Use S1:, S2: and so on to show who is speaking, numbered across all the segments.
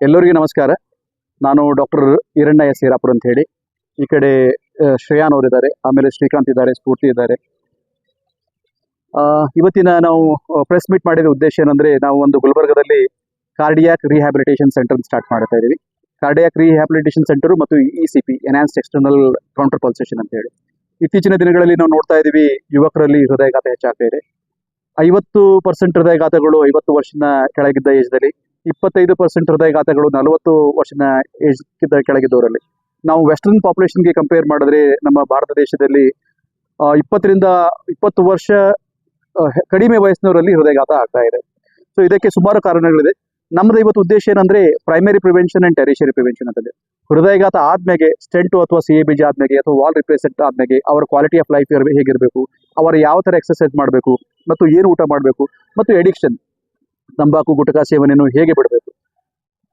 S1: ಎಲ್ಲರಿಗೂ ನಮಸ್ಕಾರ. ನಾನು ಡಾಕ್ಟರ್ ಈರಣ್ಣಯ್ಯ ಸೀರಾಪುರ್ ಅಂತ ಹೇಳಿ. ಈ ಕಡೆ ಶ್ರೇಯಾನ್ ಅವರಿದ್ದಾರೆ. ಆಮೇಲೆ ಶ್ರೀಕಾಂತ್ ಇದ್ದಾರೆ, ಸ್ಫೂರ್ತಿ ಇದ್ದಾರೆ. ಇವತ್ತಿನ ನಾವು ಪ್ರೆಸ್ ಮೀಟ್ ಮಾಡಿದ ಉದ್ದೇಶ ಏನಂದ್ರೆ, ನಾವು ಒಂದು ಗುಲ್ಬರ್ಗದಲ್ಲಿ ಕಾರ್ಡಿಯಾಕ್ ರಿಹ್ಯಾಬಿಲಿಟೇಷನ್ ಸೆಂಟರ್ ಸ್ಟಾರ್ಟ್ ಮಾಡ್ತಾ ಇದ್ದೀವಿ ಕಾರ್ಡಿಯಾಕ್ ರಿಹ್ಯಾಬಿಲಿಟೇಷನ್ ಸೆಂಟರ್ ಮತ್ತು E C P enhanced external counter pulsation ಅಂತ ಹೇಳಿ. ಇತ್ತೀಚಿನ ದಿನಗಳಲ್ಲಿ ನಾವು ನೋಡ್ತಾ ಇದ್ದೀವಿ ಯುವಕರಲ್ಲಿ ಹೃದಯಘಾತ ಹೆಚ್ಚಾಗ್ತಾ ಇದೆ. ಐವತ್ತು ಪರ್ಸೆಂಟ್ ಹೃದಯಾಘಾತಗಳು ಐವತ್ತು ವರ್ಷದ ಕೆಳಗಿದ್ದ ಏಜ್ದಲ್ಲಿ ಇಪ್ಪತ್ತೈದು ಪರ್ಸೆಂಟ್ ಹೃದಯಘಾತಗಳು ನಲವತ್ತು ವರ್ಷದ ಏಜ್ಗಿಂತ ಕೆಳಗಿದ್ದವರಲ್ಲಿ. ನಾವು ವೆಸ್ಟರ್ನ್ ಪಾಪ್ಯುಲೇಷನ್ಗೆ ಕಂಪೇರ್ ಮಾಡಿದ್ರೆ ನಮ್ಮ ಭಾರತ ದೇಶದಲ್ಲಿ ಇಪ್ಪತ್ತರಿಂದ ಇಪ್ಪತ್ತು ವರ್ಷ ಕಡಿಮೆ ವಯಸ್ಸಿನವರಲ್ಲಿ ಹೃದಯಘಾತ ಆಗ್ತಾ ಇದೆ. ಸೊ ಇದಕ್ಕೆ ಸುಮಾರು ಕಾರಣಗಳಿದೆ. ನಮ್ಮದು ಇವತ್ತು ಉದ್ದೇಶ ಏನಂದ್ರೆ primary prevention and tertiary prevention ಅಂತಂದ್ರೆ. ಹೃದಯಘಾತ ಆದ್ಮೇಲೆ ಸ್ಟೆಂಟು ಅಥವಾ ಸಿ ಎ ಬಿ ಆದ್ಮೇಲೆ ಅಥವಾ ವಾಲ್ ರಿಪ್ಲೇಸ್ಮೆಂಟ್ ಆದ್ಮೇಲೆ ಅವರ ಕ್ವಾಲಿಟಿ ಆಫ್ ಲೈಫ್ ಹೇಗಿರಬೇಕು, ಅವರ ಯಾವ ಥರ ಎಕ್ಸರ್ಸೈಸ್ ಮಾಡಬೇಕು, ಮತ್ತು ಏನು ಊಟ ಮಾಡಬೇಕು, ಮತ್ತು ಎಡಿಕ್ಷನ್ ತಂಬಾಕು, ಗುಟಕಾ ಸೇವನೆಯನ್ನು ಹೇಗೆ ಬಿಡಬೇಕು?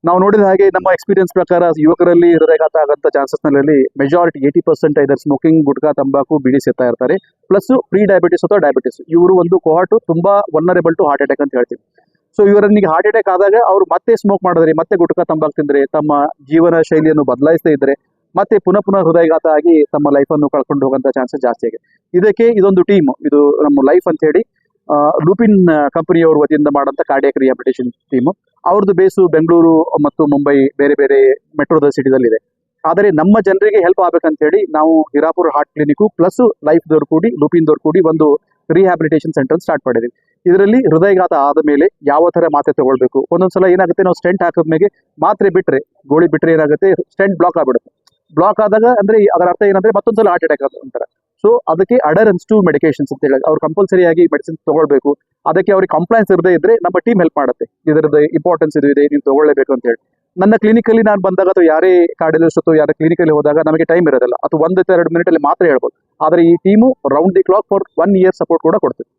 S1: ನಾವು ನೋಡಿದ ಹಾಗೆ ನಮ್ಮ ಎಕ್ಸ್ಪೀರಿಯನ್ಸ್ ಪ್ರಕಾರ ಯುವಕರಲ್ಲಿ ಹೃದಯಘಾತ ಆಗಂತ ಚಾನ್ಸಸ್ನಲ್ಲಿ majority eighty percent either smoking gutka, ತಂಬಾಕು ಬಿಡಿ ಸೇರ್ತಾ ಇರ್ತಾರೆ. ಪ್ಲಸ್ ಪ್ರೀ ಡಯಾಬಿಟಿಸ್ ಅಥವಾ ಡಯಾಬಿಟಿಸ್ ಇವರು ಒಂದು ಕೋಹಾಟು ತುಂಬಾ ವನ್ನರೇಬಲ್ ಟು ಹಾರ್ಟ್ ಅಟ್ಯಾಕ್ ಅಂತ ಹೇಳ್ತೀವಿ. ಸೊ ಇವರನಿಗೆ ಹಾರ್ಟ್ ಅಟ್ಯಾಕ್ ಆದಾಗ ಅವರು ಮತ್ತೆ ಸ್ಮೋಕ್ ಮಾಡಿದ್ರೆ, ಮತ್ತೆ ಗುಟ್ಕಾ, ತಂಬಾಕು ತಿಂದ್ರೆ, ತಮ್ಮ ಜೀವನ ಶೈಲಿಯನ್ನು ಬದಲಾಯಿಸ್ತಾ ಇದ್ರೆ, ಮತ್ತೆ ಪುನಃ ಪುನಃ ಹೃದಯಘಾತ ಆಗಿ ತಮ್ಮ ಲೈಫನ್ನು ಕಳ್ಕೊಂಡು ಹೋಗುವಂತ ಚಾನ್ಸಸ್ ಜಾಸ್ತಿ ಆಗಿದೆ. ಇದಕ್ಕೆ ಇದೊಂದು ಟೀಮ್ ಇದು ನಮ್ಮ ಲೈಫ್ ಅಂತ ಹೇಳಿ ಲೂಪಿನ್ ಕಂಪನಿಯವ್ರ ವತಿಯಿಂದ ಮಾಡಂತ ಕಾರ್ಡಿಯಾಕ್ ರಿಹಾಬಿಲಿಟೇಷನ್ ಟೀಮ್ ಅವ್ರದ್ದು ಬೇಸು ಬೆಂಗಳೂರು ಮತ್ತು ಮುಂಬೈ ಬೇರೆ ಬೇರೆ ಮೆಟ್ರೋದ ಸಿಟಿದಲ್ಲಿದೆ ಆದರೆ ನಮ್ಮ ಜನರಿಗೆ ಹೆಲ್ಪ್ ಆಗ್ಬೇಕಂತ ಹೇಳಿ ನಾವು Hirapura heart clinic plus life ದವ್ರು ಕೂಡಿ ಲೂಪಿನ್ ಕೂಡಿ ಒಂದು ರಿಹ್ಯಾಬಿಲಿಟೇಷನ್ ಸೆಂಟರ್ ಸ್ಟಾರ್ಟ್ ಮಾಡಿದ್ವಿ. ಇದರಲ್ಲಿ ಹೃದಯಘಾತ ಆದ ಮೇಲೆ ಯಾವ ತರ ಮಾತ್ರೆ ತಗೊಳ್ಬೇಕು? ಒಂದೊಂದ್ಸಲ ಏನಾಗುತ್ತೆ ನಾವು ಸ್ಟೆಂಟ್ ಹಾಕಿದ್ಮೇಲೆ ಮಾತ್ರೆ ಬಿಟ್ರೆ, ಗೋಳಿ ಬಿಟ್ರೆ ಏನಾಗುತ್ತೆ? ಸ್ಟೆಂಟ್ ಬ್ಲಾಕ್ ಆಗ್ಬಿಡುತ್ತೆ. ಬ್ಲಾಕ್ ಆದಾಗ ಅಂದ್ರೆ ಅದರ ಅರ್ಥ ಏನಂದ್ರೆ ಮತ್ತೊಂದ್ಸಲ ಹಾರ್ಟ್ ಅಟ್ಯಾಕ್ ಅಂತಾರೆ ಸೊ ಅದಕ್ಕೆ ಅಡರೆನ್ಸ್ ಟು ಮೆಡಿಕೇಶನ್ಸ್ ಅಂತ ಹೇಳಿ. ಅವ್ರು ಕಂಪಲ್ಸರಿ ಆಗಿ ಮೆಡಿಸಿನ್ ತಗೊಳ್ಬೇಕು. ಅದಕ್ಕೆ ಅವ್ರಿಗೆ ಕಂಪ್ಲೈನ್ಸ್ ಇರದೇ ಇದ್ರೆ ನಮ್ಮ ಟೀಮ್ ಹೆಲ್ಪ್ ಮಾಡುತ್ತೆ. ಇದರದ ಇಂಪಾರ್ಟೆನ್ಸ್ ಇದು ಇದೆ, ನೀವು ತಗೊಳ್ಳೇಬೇಕು ಅಂತ ಹೇಳಿ. ನನ್ನ ಕ್ಲಿನಿಕಲ್ಲಿ ನಾನು ಬಂದಾಗ ಅಥವಾ ಯಾರೇ ಕಾರ್ಡಿಯಲಿಸ್ಟ್ ಅಥವಾ ಯಾರ ಕ್ಲಿನಿಕಲ್ಲಿ ಹೋದಾಗ ನಮಗೆ ಟೈಮ್ ಇರೋದಿಲ್ಲ. ಅದು ಒಂದು ಎರಡು ಮಿನಿಟ್ ಅಲ್ಲಿ ಮಾತ್ರ ಹೇಳ್ಬೋದು. ಆದರೆ ಈ team round the clock for one year support ಕೂಡ ಕೊಡ್ತೀವಿ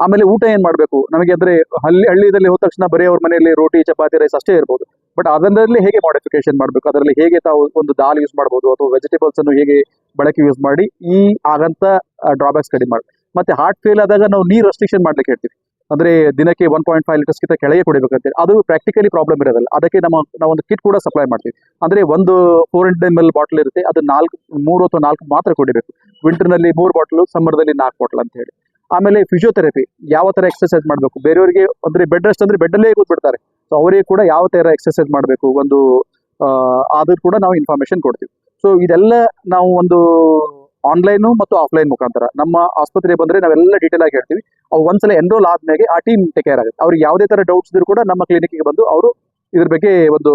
S1: ಆಮೇಲೆ ಊಟ ಏನ್ ಮಾಡಬೇಕು? ನಮಗೆ ಅಂದ್ರೆ ಹಳ್ಳಿ ಹಳ್ಳಿದಲ್ಲಿ ಹೋದ ತಕ್ಷಣ ಬರೀ ಅವ್ರ ಮನೆಯಲ್ಲಿ ರೋಟಿ, ಚಪಾತಿ ರೈಸ್ ಅಷ್ಟೇ ಇರ್ಬೋದು. ಬಟ್ ಅದರಲ್ಲಿ ಹೇಗೆ ಮಾಡಿಫಿಕೇಶನ್ ಮಾಡಬೇಕು? ಅದರಲ್ಲಿ ಹೇಗೆ ತಾವು ಒಂದು ದಾಲ್ ಯೂಸ್ ಮಾಡ್ಬೋದು? ಅಥವಾ ವೆಜಿಟೇಬಲ್ಸ್ ಅನ್ನು ಹೇಗೆ ಬಳಕೆ ಯೂಸ್ ಮಾಡಿ? ಈ ಆಗಂತ ಡ್ರಾಬ್ಯಾಕ್ಸ್ ಕಡಿಮೆ ಮಾಡಿ. ಮತ್ತೆ ಹಾರ್ಟ್ ಫೇಲ್ ಆದಾಗ ನಾವು ನೀರ್ ರೆಸ್ಟ್ರಿಕ್ಷನ್ ಮಾಡ್ಲಿಕ್ಕೆ ಹೇಳ್ತೀವಿ. ಅಂದ್ರೆ ದಿನಕ್ಕೆ ಒನ್ ಪಾಯಿಂಟ್ ಫೈವ್ ಲೀಟರ್ಸ್ ಕಿಂತ ಕೆಳಗೆ ಕುಡಿಬೇಕಂತೇಳಿ. ಅದು ಪ್ರಾಕ್ಟಿಕಲಿ ಪ್ರಾಬ್ಲಮ್ ಇರೋದಿಲ್ಲ. ಅದಕ್ಕೆ ನಮ್ಮ, ನಾವು ಒಂದು ಕಿಟ್ ಕೂಡ ಸಪ್ಲೈ ಮಾಡ್ತೀವಿ. ಅಂದ್ರೆ ಒಂದು four hundred M L bottle ಇರುತ್ತೆ. ಅದು ನಾಲ್ಕು, ಮೂರು ಅಥವಾ ನಾಲ್ಕು ಮಾತ್ರ ಕುಡಿಬೇಕು. ವಿಂಟರ್ನಲ್ಲಿ ಮೂರು ಬಾಟಲ್ ಸಮ್ಮರ್ದಲ್ಲಿ ನಾಲ್ಕು ಬಾಟಲ್ ಅಂತ ಹೇಳಿ. ಆಮೇಲೆ ಫಿಸಿಯೋಥೆರಪಿ ಯಾವ ತರ ಎಕ್ಸರ್ಸೈಸ್ ಮಾಡಬೇಕು? ಬೇರೆಯವರಿಗೆ, ಅಂದ್ರೆ ಬೆಡ್ ರೆಸ್ಟ್ ಅಂದ್ರೆ ಬೆಡ್ಡಲ್ಲೇ ಕೂತ್ಬಿಡ್ತಾರೆ. ಸೊ ಅವರಿಗೆ ಕೂಡ ಯಾವ ತರ ಎಕ್ಸರ್ಸೈಸ್ ಮಾಡಬೇಕು? ಒಂದು ಆದ್ರೂ ಕೂಡ ನಾವು ಇನ್ಫಾರ್ಮೇಶನ್ ಕೊಡ್ತೀವಿ. ಸೊ ಇದೆಲ್ಲ ನಾವು ಒಂದು ಆನ್ಲೈನು ಮತ್ತು ಆಫ್ಲೈನ್ ಮುಖಾಂತರ ನಮ್ಮ ಆಸ್ಪತ್ರೆಗೆ ಬಂದ್ರೆ ನಾವೆಲ್ಲ ಡೀಟೇಲ್ ಆಗಿ ಹೇಳ್ತೀವಿ. ಅವ್ರು ಒಂದ್ಸಲ ಎನ್ರೋಲ್ ಆದ್ಮೇಲೆ ಆ ಟೀಮ್ ಟೇಕ್ ಕೇರ್ ಆಗುತ್ತೆ. ಅವ್ರಿಗೆ ಯಾವುದೇ ತರ ಡೌಟ್ಸ್ ಇದ್ರು ಕೂಡ ನಮ್ಮ ಕ್ಲಿನಿಕ್ಗೆ ಬಂದು ಅವರು ಇದ್ರ ಬಗ್ಗೆ ಒಂದು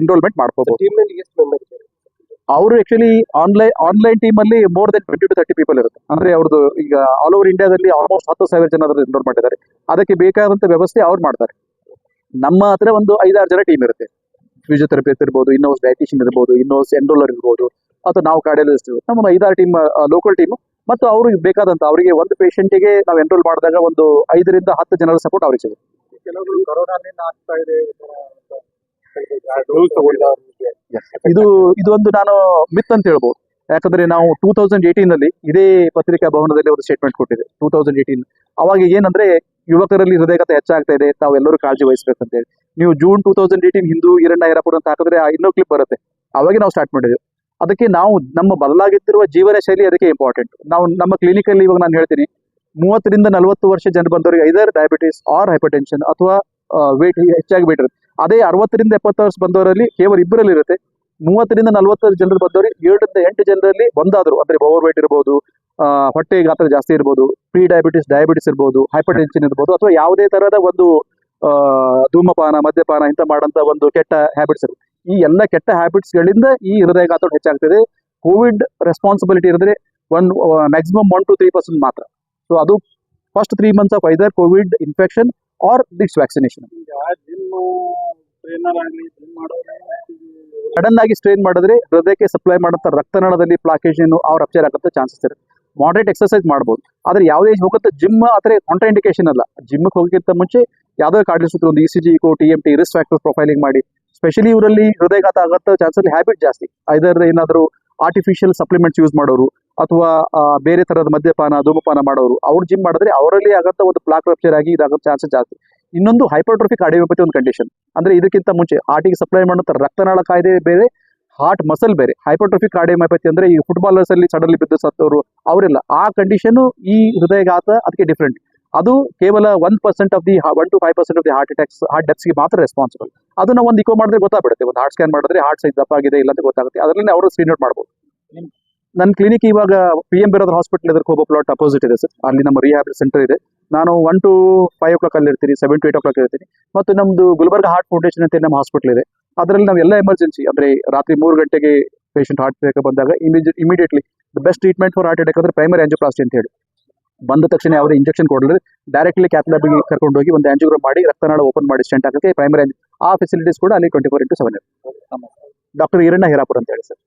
S1: ಎನ್ರೋಲ್ಮೆಂಟ್ ಮಾಡ್ಕೋಬಹುದು ಅವರು ಆಕ್ಚುಲಿ ಆನ್ಲೈನ್ ಆನ್ಲೈನ್ ಟೀಮ್ ಅಲ್ಲಿ more than twenty to thirty people ಇರುತ್ತೆ. ಅಂದ್ರೆ ಅವ್ರದ್ದು ಈಗ ಆಲ್ ಓವರ್ ಇಂಡಿಯಾದಲ್ಲಿ ಆಲ್ಮೋಸ್ಟ್ ಹತ್ತು ಸಾವಿರ ಜನ ಎನ್ರೋಲ್ ಮಾಡಿದ್ದಾರೆ. ಅದಕ್ಕೆ ಬೇಕಾದಂತ ವ್ಯವಸ್ಥೆ ಅವ್ರು ಮಾಡ್ತಾರೆ. ನಮ್ಮ ಹತ್ರ ಒಂದು ಐದಾರು ಜನ ಟೀಮ್ ಇರುತ್ತೆ. ಫಿಸಿಯೋಥೆರಪಿಸ್ಟ್ ಇರ್ಬೋದು ಇನ್ನೋಸ್ ಡೈಟಿಷಿಯನ್ ಇರ್ಬೋದು ಇನ್ನೋಸ್ ಎನ್ರೋಲರ್ ಇರ್ಬೋದು ಅಥವಾ ನಾವು ಕಾರ್ಡಿಯಲಿಸ್ಟ್ ನಮ್ಮ ಒಂದು ಐದಾರು ಟೀಮ್ ಲೋಕಲ್ ಟೀಮ್ ಮತ್ತು ಅವ್ರಿಗೆ ಬೇಕಾದಂತ ಅವರಿಗೆ ಒಂದು ಪೇಷಂಟಿಗೆ ನಾವು ಎನ್ರೋಲ್ ಮಾಡಿದಾಗ ಒಂದು ಐದರಿಂದ ಹತ್ತು ಜನರ ಸಪೋರ್ಟ್ ಅವ್ರಿಗೆ ಸಿಗುತ್ತೆ.
S2: ಇದೆ
S1: ಇದು ಇದು. ಒಂದು ನಾನು ಮಿತ್ ಅಂತ ಹೇಳ್ಬೋದು. ಯಾಕಂದ್ರೆ ನಾವು ಟೂ ತೌಸಂಡ್ ಏಯ್ಟೀನ್ ಅಲ್ಲಿ ಇದೇ ಪತ್ರಿಕಾ ಭವನದಲ್ಲಿ ಒಂದು ಸ್ಟೇಟ್ಮೆಂಟ್ ಕೊಟ್ಟಿದೆ. ಟೂ ತೌಸಂಡ್ ಏಯ್ಟೀನ್ ಅವಾಗ ಏನಂದ್ರೆ ಯುವಕರಲ್ಲಿ ಹೃದಯಗತ ಹೆಚ್ಚಾಗ್ತಾ ಇದೆ. ತಾವು ಎಲ್ಲರೂ ಕಾಳಜಿ ವಹಿಸ್ಬೇಕಂತ ಹೇಳಿ ನೀವು ಜೂನ್ ಟೂ ತೌಸಂಡ್ ಏಯ್ಟೀನ್ ಹಿಂದೂ ಈರಣ್ಣ ಹಿರಾಪುರ ಅಂತ ಹಾಕಿದ್ರೆ ಆ ಇನ್ನೂ ಕ್ಲಿಪ್ ಬರುತ್ತೆ. ಅವಾಗೆ ನಾವು ಸ್ಟಾರ್ಟ್ ಮಾಡಿದ್ವಿ. ಅದಕ್ಕೆ ನಾವು ನಮ್ಮ ಬದಲಾಗುತ್ತಿರುವ ಜೀವನ ಶೈಲಿ ಅದಕ್ಕೆ ಇಂಪಾರ್ಟೆಂಟ್ ನಾವು ನಮ್ಮ ಕ್ಲಿನಿಕಲ್ಲಿ ಇವಾಗ ನಾನು ಹೇಳ್ತೀನಿ. ಮೂವತ್ತರಿಂದ ನಲವತ್ತು ವರ್ಷ ಜನ ಬಂದವರಿಗೆ ಐದರ್ ಡಯಾಬಿಟಿಸ್ ಆರ್ ಹೈಪರ್ಟೆನ್ಷನ್ ಅಥವಾ ವೇಟ್ ಹೆಚ್ಚಾಗಿ ವೇಟ್ ಇರುತ್ತೆ ಅದೇ ಅರವತ್ತರಿಂದ ಎಪ್ಪತ್ತು ವರ್ಷ ಬಂದವರಲ್ಲಿ ಕೇವಲ ಇಬ್ಬರಲ್ಲಿ ಇರುತ್ತೆ ಮೂವತ್ತರಿಂದ ನಲವತ್ತು ಜನರು ಬಂದವರಿಗೆ ಏಳರಿಂದ ಎಂಟು ಜನರಲ್ಲಿ ಒಂದಾದ್ರು. ಅಂದ್ರೆ ಓವರ್ ವೇಟ್ ಇರ್ಬೋದು ಆ, ಹೊಟ್ಟೆ ಗಾತ್ರ ಜಾಸ್ತಿ ಇರ್ಬೋದು ಪ್ರೀ ಡಯಾಬಿಟಿಸ್ ಡಯಾಬಿಟಿಸ್ ಇರ್ಬೋದು ಹೈಪರ್ ಟೆನ್ಷನ್ ಇರ್ಬೋದು, ಅಥವಾ ಯಾವುದೇ ತರಹದ ಒಂದು ಧೂಮಪಾನ, ಮದ್ಯಪಾನ ಇಂಥ ಮಾಡಂತ ಒಂದು ಕೆಟ್ಟ ಹ್ಯಾಬಿಟ್ಸ್ ಇರುತ್ತೆ ಈ ಎಲ್ಲ ಕೆಟ್ಟ ಹ್ಯಾಬಿಟ್ಸ್ ಗಳಿಂದ ಈ ಗಾತ್ರ ಹೆಚ್ಚಾಗ್ತದೆ. Covid responsibility ಇರಿದ್ರೆ one maximum one two three percent ಮಾತ್ರ. ಸೊ ಅದು first three months of either covid infection or its vaccination sudden ಆಗಿ ಸ್ಟ್ರೈನ್ ಮಾಡಿದ್ರೆ ಹೃದಯಕ್ಕೆ ಸಪ್ಲೈ ಮಾಡಂತ ರಕ್ತನಾಳದಲ್ಲಿ ಪ್ಲಾಕೇಜ್ ಏನು, ಅವ್ರ ಅಪ್ಚರ್ ಆಗುತ್ತೆ ಚಾನ್ಸಸ್ ಇರುತ್ತೆ. ಮಾಡರೇಟ್ ಎಕ್ಸರ್ಸೈಸ್ ಮಾಡ್ಬೋದು. ಆದರೆ ಯಾವುದೇ ಹೋಗುತ್ತೆ ಜಿಮ್ ಆದ್ರೆ ಕಾಂಟ್ರಾ ಇಂಡಿಕೇಶನ್ ಅಲ್ಲ. ಜಿಮ್ಗೆ ಹೋಗೋಕ್ಕಿಂತ ಮುಂಚೆ ಯಾವುದೇ ಕಾರ್ಡಿಸುತ್ತೆ ಒಂದು E C G echo T M T risk factor profiling ಮಾಡಿ. ಸ್ಪೆಷಲಿ ಇವರಲ್ಲಿ ಹೃದಯಘಾತ ಆಗತ್ತ ಚಾನ್ಸಲ್ಲಿ ಹ್ಯಾಬಿಟ್ ಜಾಸ್ತಿ. ಐದರ್ ಏನಾದರೂ ಆರ್ಟಿಫಿಷಿಯಲ್ ಸಪ್ಲಿಮೆಂಟ್ಸ್ ಯೂಸ್ ಮಾಡೋರು, ಅಥವಾ ಬೇರೆ ಥರದ ಮದ್ಯಪಾನ, ಧೂಮಪಾನ ಮಾಡೋರು, ಅವ್ರು ಜಿಮ್ ಮಾಡಿದ್ರೆ ಅವರಲ್ಲಿ ಆಗಂತ ಒಂದು ಪ್ಲಾಕ್ ರಪ್ಚರ್ ಆಗಿ ಇದಾಗೋ ಚಾನ್ಸಸ್ ಜಾಸ್ತಿ. ಇನ್ನೊಂದು ಹೈಪರ್ಟ್ರೋಫಿಕ್ ಕಾರ್ಡಿಯೋಪತಿ ಒಂದು ಕಂಡೀಷನ್ ಅಂದ್ರೆ ಇದಕ್ಕಿಂತ ಮುಂಚೆ ಆರ್ಟಿಗೆ ಸಪ್ಲೈ ಮಾಡುವಂತ ರಕ್ತನಾಳ ಕಾಯ್ದೆ ಬೇರೆ ಹಾರ್ಟ್ ಮಸಲ್ ಬೇರೆ. ಹೈಪರ್ಟ್ರೋಫಿಕ್ ಕಾರ್ಡಿಯೋಮೈಪತಿ ಅಂದ್ರೆ ಈ ಫುಟ್ಬಾಲರ್ಸ್ ಅಲ್ಲಿ ಸಡನ್ಲಿ ಬಿದ್ದು ಸತ್ತವರು ಅವರೆಲ್ಲ. ಆ ಕಂಡೀಷನ್ ಈ ಹೃದಯಘಾತ ಅದಕ್ಕೆ ಡಿಫ್ರೆಂಟ್ ಅದು ಕೇವಲ one percent of the one to five percent of the heart attacks heart ಡೆತ್ಸ್ಗೆ ಮಾತ್ರ ರೆಸ್ಪಾನ್ಸಿಬಲ್ ಅದನ್ನ ಒಂದು ಇಕೋ ಮಾಡಿದ್ರೆ ಗೊತ್ತಾಗ್ಬಿಡುತ್ತೆ. ಒಂದು ಹಾರ್ಟ್ ಸ್ಕ್ಯಾನ್ ಮಾಡಿದ್ರೆ ಹಾರ್ಟ್ ಸೈಜ್ ದಪ್ಪ ಆಗಿದೆ ಇಲ್ಲ ಅಂತ ಗೊತ್ತಾಗುತ್ತೆ. ಅದರಲ್ಲಿ ಅವರು ಸ್ಕ್ರೀನ್ ಔಟ್ ಮಾಡ್ಬೋದು. ನನ್ನ ಕ್ಲಿನಿಕ್ ಇವಾಗ ಪಿ ಎಂ ಬಿರೋದ್ರ ಹಾಸ್ಪಿಟಲ್ ಎದುರು ಹೋಗೋ ಪ್ಲಾಟ್ ಅಪೋಸಿಟ್ ಇದೆ ಸರ್. ಅಲ್ಲಿ ನಮ್ಮ ರಿಹ್ಯಾಬ್ ಸೆಂಟರ್ ಇದೆ. ನಾನು one to five o'clock ಅಲ್ಲಿ ಇರ್ತೀನಿ seven to eight o'clock ಇರ್ತೀನಿ ಮತ್ತು ನಮ್ಮದು ಗುಲ್ಬರ್ಗ ಹಾರ್ಟ್ ಫೌಂಡೇಶನ್ ಅಂತ ನಮ್ಮ ಹಾಸ್ಪಿಟಲ್ ಇದೆ. ಅದರಲ್ಲಿ ನಾವು ಎಲ್ಲ ಎಮರ್ಜೆನ್ಸಿ ಅಂದ್ರೆ ರಾತ್ರಿ ಮೂರು ಗಂಟೆಗೆ ಪೇಷಂಟ್ ಹಾರ್ಟ್ ಅಟ್ಯಾಕ್ ಬಂದಾಗ immediately the best treatment for heart attack ಅಂದ್ರೆ ಪ್ರೈಮರಿ ಆಂಜಿಯೋಪ್ಲಾಸ್ಟಿ ಅಂತ ಹೇಳಿ. ಬಂದ ತಕ್ಷಣ ಯಾವುದೇ ಇಂಜೆಕ್ಷನ್ ಕೊಡಲಿಲ್ಲ ಡೈರೆಕ್ಟ್ಲಿ ಕ್ಯಾಥ್ಲಾಬಿಗೆ ಕರ್ಕೊಂಡು ಹೋಗಿ ಒಂದು ಆಂಜಿಯೋಗ್ರಾಮ್ ಮಾಡಿ ರಕ್ತನಾಳ ಓಪನ್ ಮಾಡಿ ಸ್ಟೆಂಟ್ ಹಾಕಕ್ಕೆ ಪ್ರೈಮರಿ ಆ ಫೆಸಿಲಿಟೀಸ್ ಕೂಡ ಅಲ್ಲಿ twenty four into seven doctor Iranna Hirapur ಅಂತ ಹೇಳಿ ಸರ್.